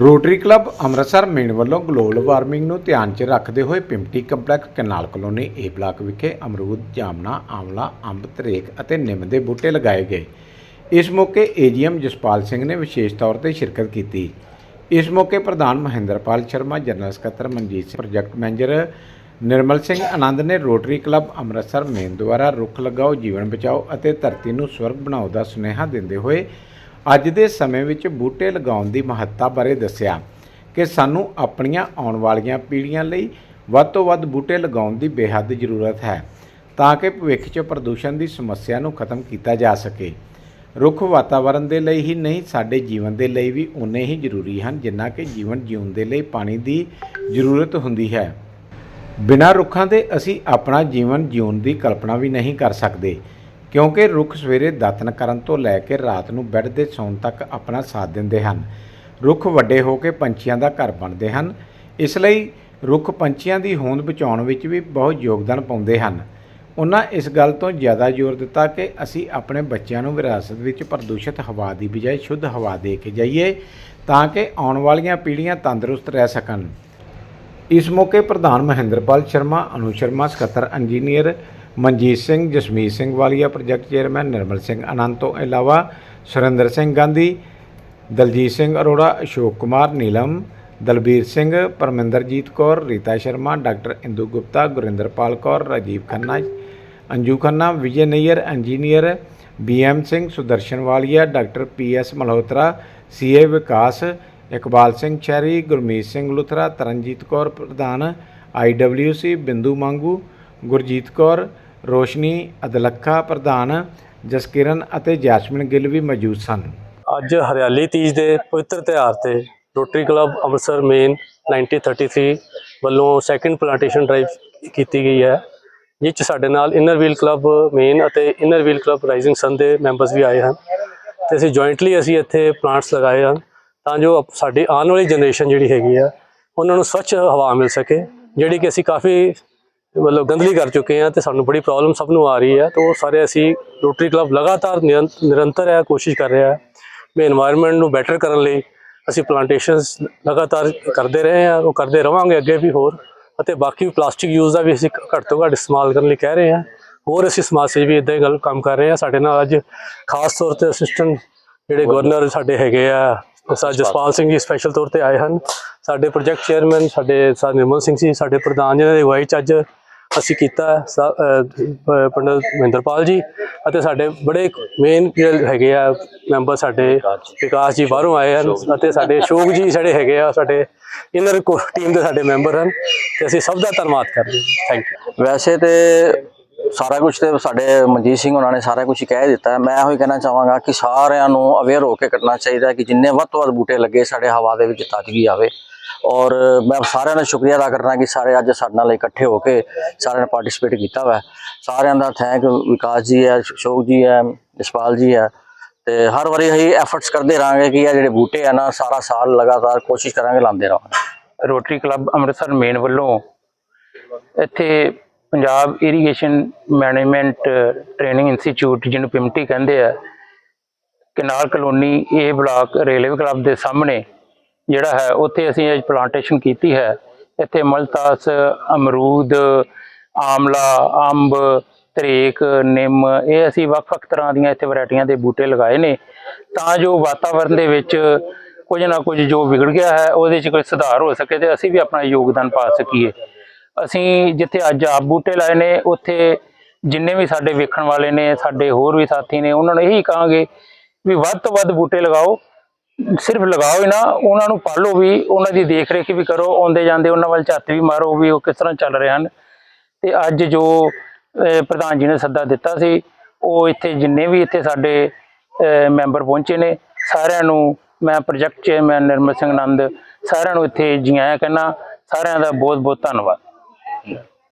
Rotary club Amritsar main ਵੱਲੋਂ global warming ਨੂੰ ਧਿਆਨ 'ਚ ਰੱਖਦੇ ਹੋਏ ਪਿੰਪਟੀ complex canal colony A block ਵਿਖੇ ਅਮਰੂਦ ਜਾਮਨਾ ਆਮਲਾ ਅੰਬ, ਤਰੇਕ ਅਤੇ ਨਿੰਮ ਦੇ ਬੂਟੇ ਲਗਾਏ ਗਏ। ਇਸ ਮੌਕੇ ਏਜੀਐਮ ਜਸਪਾਲ ਸਿੰਘ ਨੇ ਵਿਸ਼ੇਸ਼ ਤੌਰ ਤੇ ਸ਼ਿਰਕਤ ਕੀਤੀ। ਇਸ ਮੌਕੇ ਪ੍ਰਧਾਨ ਮਹਿੰਦਰਪਾਲ ਸ਼ਰਮਾ, ਜਨਰਲ ਸਕੱਤਰ ਮਨਜੀਤ ਸਿੰਘ, ਪ੍ਰੋਜੈਕਟ ਮੈਨੇਜਰ ਨਿਰਮਲ ਸਿੰਘ ਆਨੰਦ ਨੇ ਰੋਟਰੀ ਕਲੱਬ ਅੰਮ੍ਰਿਤਸਰ ਮੇਨ ਦੁਆਰਾ ਰੁੱਖ ਲਗਾਓ, ਜੀਵਨ ਬਚਾਓ ਅਤੇ ਧਰਤੀ ਨੂੰ ਸਵਰਗ ਬਣਾਓ ਦਾ ਸੁਨੇਹਾ ਦਿੰਦੇ ਹੋਏ ਅੱਜ ਦੇ ਸਮੇਂ ਵਿੱਚ ਬੂਟੇ ਲਗਾਉਣ ਦੀ ਮਹੱਤਤਾ ਬਾਰੇ ਦੱਸਿਆ ਕਿ ਸਾਨੂੰ ਆਪਣੀਆਂ ਆਉਣ ਵਾਲੀਆਂ ਪੀੜ੍ਹੀਆਂ ਲਈ ਵੱਧ ਤੋਂ ਵੱਧ ਬੂਟੇ ਲਗਾਉਣ ਦੀ ਬੇਹੱਦ ਜ਼ਰੂਰਤ ਹੈ, ਤਾਂ ਕਿ ਭਵਿੱਖ 'ਚ ਪ੍ਰਦੂਸ਼ਣ ਦੀ ਸਮੱਸਿਆ ਨੂੰ ਖਤਮ ਕੀਤਾ ਜਾ ਸਕੇ। ਰੁੱਖ ਵਾਤਾਵਰਣ ਦੇ ਲਈ ਹੀ ਨਹੀਂ, ਸਾਡੇ ਜੀਵਨ ਦੇ ਲਈ ਵੀ ਉਨੇ ਹੀ ਜ਼ਰੂਰੀ ਹਨ, ਜਿੰਨਾ ਕਿ ਜੀਵਨ ਜਿਉਣ ਦੇ ਲਈ ਪਾਣੀ ਦੀ ਜ਼ਰੂਰਤ ਹੁੰਦੀ ਹੈ। ਬਿਨਾਂ ਰੁੱਖਾਂ ਦੇ ਅਸੀਂ ਆਪਣਾ ਜੀਵਨ ਜਿਉਣ ਦੀ ਕਲਪਨਾ ਵੀ ਨਹੀਂ ਕਰ ਸਕਦੇ। ਕਿਉਂਕਿ ਰੁੱਖ ਸਵੇਰੇ ਦਾਤਨ ਕਰਨ ਤੋਂ ਲੈ ਕੇ ਰਾਤ ਨੂੰ ਬੈੱਡ ਦੇ ਸੌਣ ਤੱਕ ਆਪਣਾ ਸਾਥ ਦਿੰਦੇ ਹਨ। ਰੁੱਖ ਵੱਡੇ ਹੋ ਕੇ ਪੰਛੀਆਂ ਦਾ ਘਰ ਬਣਦੇ ਹਨ। ਇਸ ਲਈ ਰੁੱਖ ਪੰਛੀਆਂ ਦੀ ਹੋਂਦ ਬਚਾਉਣ ਵਿੱਚ ਵੀ ਬਹੁਤ ਯੋਗਦਾਨ ਪਾਉਂਦੇ ਹਨ। ਉਹਨਾਂ ਇਸ ਗੱਲ ਤੋਂ ਜ਼ਿਆਦਾ ਜ਼ੋਰ ਦਿੱਤਾ ਕਿ ਅਸੀਂ ਆਪਣੇ ਬੱਚਿਆਂ ਨੂੰ ਵਿਰਾਸਤ ਵਿੱਚ ਪ੍ਰਦੂਸ਼ਿਤ ਹਵਾ ਦੀ ਬਜਾਏ ਸ਼ੁੱਧ ਹਵਾ ਦੇ ਕੇ ਜਾਈਏ ਤਾਂ ਕਿ ਆਉਣ ਵਾਲੀਆਂ ਪੀੜ੍ਹੀਆਂ ਤੰਦਰੁਸਤ ਰਹਿ ਸਕਣ। ਇਸ ਮੌਕੇ ਪ੍ਰਧਾਨ ਮਹਿੰਦਰਪਾਲ ਸ਼ਰਮਾ, ਅਨੂ ਸ਼ਰਮਾ, ਸਕੱਤਰ engineer Manjit Singh, Jasmeet Singh Walia, project chairman Nirmal Singh Anand ਤੋਂ ਇਲਾਵਾ Surinder Singh Gandhi, Daljit Singh Arora, Ashok Kumar Neelam, Dalbir Singh, Parminderjit Kaur, Rita Sharma, doctor Indu Gupta, Gurinderpal Kaur, Rajiv Khanna, Anju Khanna, Vijay Nayyar, engineer BM Singh, Sudarshan Walia, doctor PS Malhotra CA Vikas, Iqbal Singh Cherry Gurmeet Singh Luthra, Taranjit Kaur ਪ੍ਰਧਾਨ IWC ਬਿੰਦੂ ਮੰਗੂ, ਗੁਰਜੀਤ ਕੌਰ ਰੋਸ਼ਨੀ ਅਦਲੱਖਾ ਪ੍ਰਧਾਨ ਜਸਕਿਰਨ ਅਤੇ Jasmine Gill ਵੀ ਮੌਜੂਦ ਸਨ। ਅੱਜ ਹਰਿਆਲੀ ਤੀਜ ਦੇ ਪਵਿੱਤਰ ਤਿਉਹਾਰ ਤੇ ਰੋਟਰੀ ਕਲੱਬ ਅੰਮ੍ਰਿਤਸਰ ਮੇਨ 1933 ਵੱਲੋਂ ਸੈਕੰਡ ਪਲਾਂਟੇਸ਼ਨ ਡਰਾਈਵ ਕੀਤੀ ਗਈ ਹੈ ਜਿਸ 'ਚ ਸਾਡੇ ਨਾਲ ਇਨਰ ਵੀਲ ਕਲੱਬ ਮੇਨ ਅਤੇ inner wheel club rising sun ਦੇ ਮੈਂਬਰਸ ਵੀ ਆਏ ਹਨ ਤੇ ਅਸੀਂ ਜੁਆਇੰਟਲੀ ਅਸੀਂ ਇੱਥੇ ਪਲਾਂਟਸ ਲਗਾਏ ਹਨ ਤਾਂ ਜੋ ਅਪ- ਸਾਡੀ ਆਉਣ ਵਾਲੀ ਜਨਰੇਸ਼ਨ ਜਿਹੜੀ ਹੈਗੀ ਆ, ਉਹਨਾਂ ਨੂੰ ਸਵੱਛ ਹਵਾ ਮਿਲ ਸਕੇ, ਜਿਹੜੀ ਕਿ ਅਸੀਂ ਕਾਫੀ ਮਤਲਬ ਗੰਦਲੀ ਕਰ ਚੁੱਕੇ ਆ ਤੇ ਸਾਨੂੰ ਬੜੀ ਪ੍ਰੋਬਲਮ ਸਭ ਨੂੰ ਆ ਰਹੀ ਹੈ ਤੇ ਉਹ ਸਾਰੇ ਅਸੀਂ ਰੋਟਰੀ ਕਲੱਬ ਲਗਾਤਾਰ ਨਿਰੰਤਰ ਹੈ ਕੋਸ਼ਿਸ਼ ਕਰ ਰਿਹਾ ਹੈ ਵੀ এনवायरमेंट ਨੂੰ ਬੈਟਰ ਕਰਨ ਲਈ ਅਸੀਂ ਪਲਾਂਟੇਸ਼ਨਸ ਲਗਾਤਾਰ ਕਰਦੇ ਰਹੇ ਆ ਉਹ ਕਰਦੇ ਰਵਾਂਗੇ ਅੱਗੇ ਵੀ ਹੋਰ ਅਤੇ ਬਾਕੀ ਪਲਾਸਟਿਕ ਯੂਜ਼ ਦਾ ਵੀ ਅਸੀਂ ਘੱਟ ਤੋਂ ਘੱਟ ਇਸਤੇਮਾਲ ਕਰਨ ਲਈ ਕਹਿ ਰਹੇ ਆ ਹੋਰ ਅਸੀਂ ਸਮਾਜ ਸੇਵੀ ਇਦਾਂ ਹੀ ਗੱਲ ਕੰਮ ਕਰ ਰਹੇ ਆ ਸਾਡੇ ਨਾਲ ਅੱਜ ਖਾਸ ਤੌਰ ਤੇ ਅਸਿਸਟੈਂਟ ਜਿਹੜੇ ਗਵਰਨਰ ਸਾਡੇ ਹੈਗੇ ਆ ਸਰ ਜਸਪਾਲ ਸਿੰਘ ਜੀ ਸਪੈਸ਼ਲ ਤੌਰ ਤੇ ਆਏ ਹਨ। ਸਾਡੇ ਪ੍ਰੋਜੈਕਟ ਚੇਅਰਮੈਨ ਸਾਡੇ ਸਰ ਨਿਰਮਲ ਸਿੰਘ ਜੀ, ਸਾਡੇ ਪ੍ਰਧਾਨ ਜੀ ਦੀ ਅਗਵਾਈ ਚ ਅੱਜ ਅਸੀਂ ਕੀਤਾ ਹੈ। ਪੰਡਿਤ ਮਹਿੰਦਰਪਾਲ ਜੀ ਅਤੇ ਸਾਡੇ ਬੜੇ ਮੇਨ ਜਿਹੜੇ ਹੈਗੇ ਆ ਮੈਂਬਰ ਸਾਡੇ ਵਿਕਾਸ ਜੀ ਬਾਹਰੋਂ ਆਏ ਹਨ ਅਤੇ ਸਾਡੇ ਅਸ਼ੋਕ ਜੀ ਸਾਡੇ ਹੈਗੇ ਆ, ਸਾਡੇ ਇਨਰ ਟੀਮ ਦੇ ਸਾਡੇ ਮੈਂਬਰ ਹਨ ਤੇ ਅਸੀਂ ਸਭ ਦਾ ਧੰਨਵਾਦ ਕਰਦੇ ਹਾਂ। ਥੈਂਕ ਯੂ ਵੈਸੇ ਤੇ ਸਾਰਾ ਕੁਝ ਤੇ ਸਾਡੇ ਮਨਜੀਤ ਸਿੰਘ ਉਹਨਾਂ ਨੇ ਸਾਰਾ ਕੁਝ ਕਹਿ ਦਿੱਤਾ। ਮੈਂ ਇਹੋ ਹੀ ਕਹਿਣਾ ਚਾਹਾਂਗਾ ਕਿ ਸਾਰਿਆਂ ਨੂੰ ਅਵੇਅਰ ਹੋ ਕੇ ਕਰਨਾ ਚਾਹੀਦਾ ਕਿ ਜਿੰਨੇ ਵੱਧ ਤੋਂ ਵੱਧ ਬੂਟੇ ਲੱਗੇ ਸਾਡੇ ਹਵਾ ਦੇ ਵਿੱਚ ਤਾਜ਼ਗੀ ਆਵੇ। ਔਰ ਮੈਂ ਸਾਰਿਆਂ ਦਾ ਸ਼ੁਕਰੀਆ ਅਦਾ ਕਰਦਾ ਕਿ ਸਾਰੇ ਅੱਜ ਸਾਡੇ ਨਾਲ ਇਕੱਠੇ ਹੋ ਕੇ ਸਾਰਿਆਂ ਨੇ ਪਾਰਟਿਸਿਪੇਟ ਕੀਤਾ ਵਾ। ਸਾਰਿਆਂ ਦਾ ਥੈਂਕ ਵਿਕਾਸ ਜੀ ਹੈ, ਅਸ਼ੋਕ ਜੀ ਹੈ, ਜਸਪਾਲ ਜੀ ਹੈ। ਤੇ ਹਰ ਵਾਰੀ ਅਸੀਂ ਐਫਰਟਸ ਕਰਦੇ ਰਹਾਂਗੇ ਕਿ ਇਹ ਜਿਹੜੇ ਬੂਟੇ ਆ ਨਾ, ਸਾਰਾ ਸਾਲ ਲਗਾਤਾਰ ਕੋਸ਼ਿਸ਼ ਕਰਾਂਗੇ ਲਾਉਂਦੇ ਰਹਾਂਗੇ। ਰੋਟਰੀ ਕਲੱਬ ਅੰਮ੍ਰਿਤਸਰ ਮੇਨ ਵੱਲੋਂ ਇੱਥੇ Punjab irrigation management training institute ਜਿਹਨੂੰ ਪਿਮਟੀ ਕਹਿੰਦੇ ਆ, canal colony A block railway club ਦੇ ਸਾਹਮਣੇ ਜਿਹੜਾ ਹੈ, ਉੱਥੇ ਅਸੀਂ ਅੱਜ ਪਲਾਂਟੇਸ਼ਨ ਕੀਤੀ ਹੈ। ਇੱਥੇ ਮਲਤਾਸ, ਅਮਰੂਦ, ਆਮਲਾ, ਅੰਬ, ਤਰੇਕ, ਨਿੰਮ, ਇਹ ਅਸੀਂ ਵੱਖ-ਵੱਖ ਤਰ੍ਹਾਂ ਦੀਆਂ ਇੱਥੇ ਵੈਰਾਈਟੀਆਂ ਦੇ ਬੂਟੇ ਲਗਾਏ ਨੇ। ਤਾਂ ਜੋ ਵਾਤਾਵਰਣ ਦੇ ਵਿੱਚ ਕੁਝ ਨਾ ਕੁਝ ਜੋ ਵਿਗੜ ਗਿਆ ਹੈ, ਉਹਦੇ 'ਚ ਕੋਈ ਸੁਧਾਰ ਹੋ ਸਕੇ ਤੇ ਅਸੀਂ ਵੀ ਆਪਣਾ ਯੋਗਦਾਨ ਪਾ ਸਕੀਏ। ਅਸੀਂ ਜਿੱਥੇ ਅੱਜ ਆਪ ਬੂਟੇ ਲਾਏ ਨੇ, ਉੱਥੇ ਜਿੰਨੇ ਵੀ ਸਾਡੇ ਵੇਖਣ ਵਾਲੇ ਨੇ, ਸਾਡੇ ਹੋਰ ਵੀ ਸਾਥੀ ਨੇ, ਉਹਨਾਂ ਨੂੰ ਇਹੀ ਕਹਾਂਗੇ ਵੀ ਵੱਧ ਤੋਂ ਵੱਧ ਬੂਟੇ ਲਗਾਓ। ਸਿਰਫ ਲਗਾਓ ਹੀ ਨਾ, ਉਹਨਾਂ ਨੂੰ ਪਾਲੋ ਵੀ, ਉਹਨਾਂ ਦੀ ਦੇਖ ਰੇਖ ਵੀ ਕਰੋ, ਆਉਂਦੇ ਜਾਂਦੇ ਉਹਨਾਂ ਵੱਲ ਝੱਤ ਵੀ ਮਾਰੋ ਵੀ ਉਹ ਕਿਸ ਤਰ੍ਹਾਂ ਚੱਲ ਰਹੇ ਹਨ। ਤੇ ਅੱਜ ਜੋ ਪ੍ਰਧਾਨ ਜੀ ਨੇ ਸੱਦਾ ਦਿੱਤਾ ਸੀ, ਉਹ ਇੱਥੇ ਜਿੰਨੇ ਵੀ ਇੱਥੇ ਸਾਡੇ ਮੈਂਬਰ ਪਹੁੰਚੇ ਨੇ, ਸਾਰਿਆਂ ਨੂੰ ਮੈਂ ਪ੍ਰੋਜੈਕਟ ਚੇਅਰਮੈਨ ਨਿਰਮਲ ਸਿੰਘ ਆਨੰਦ ਸਾਰਿਆਂ ਨੂੰ ਇੱਥੇ ਜੀ ਆਇਆਂ ਕਹਿੰਦਾ ਸਾਰਿਆਂ ਦਾ ਬਹੁਤ ਬਹੁਤ ਧੰਨਵਾਦ।